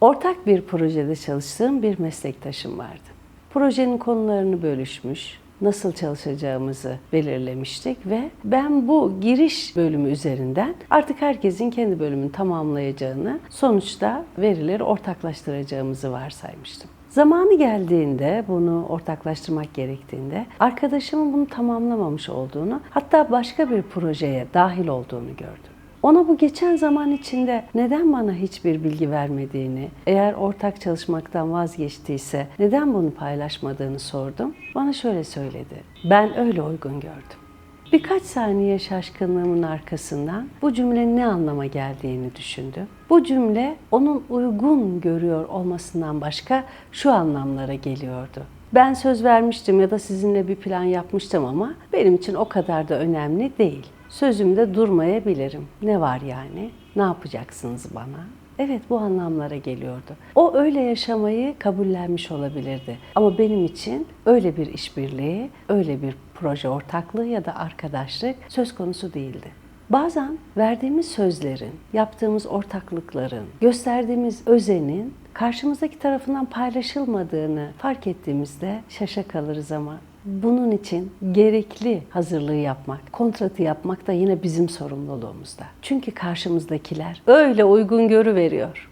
Ortak bir projede çalıştığım bir meslektaşım vardı. Projenin konularını bölüşmüş, nasıl çalışacağımızı belirlemiştik ve ben bu giriş bölümü üzerinden artık herkesin kendi bölümünü tamamlayacağını, sonuçta verileri ortaklaştıracağımızı varsaymıştım. Zamanı geldiğinde bunu ortaklaştırmak gerektiğinde arkadaşımın bunu tamamlamamış olduğunu hatta başka bir projeye dahil olduğunu gördüm. Ona bu geçen zaman içinde neden bana hiçbir bilgi vermediğini, eğer ortak çalışmaktan vazgeçtiyse neden bunu paylaşmadığını sordum. Bana şöyle söyledi. Ben öyle uygun gördüm. Birkaç saniye şaşkınlığımın arkasından bu cümlenin ne anlama geldiğini düşündüm. Bu cümle onun uygun görüyor olmasından başka şu anlamlara geliyordu. Ben söz vermiştim ya da sizinle bir plan yapmıştım ama benim için o kadar da önemli değil. Sözümde durmayabilirim. Ne var yani? Ne yapacaksınız bana? Evet bu anlamlara geliyordu. O öyle yaşamayı kabullenmiş olabilirdi. Ama benim için öyle bir işbirliği, öyle bir proje ortaklığı ya da arkadaşlık söz konusu değildi. Bazen verdiğimiz sözlerin, yaptığımız ortaklıkların, gösterdiğimiz özenin karşımızdaki tarafından paylaşılmadığını fark ettiğimizde şaşa kalırız ama bunun için gerekli hazırlığı yapmak, kontratı yapmak da yine bizim sorumluluğumuzda. Çünkü karşımızdakiler öyle uygun görü veriyor.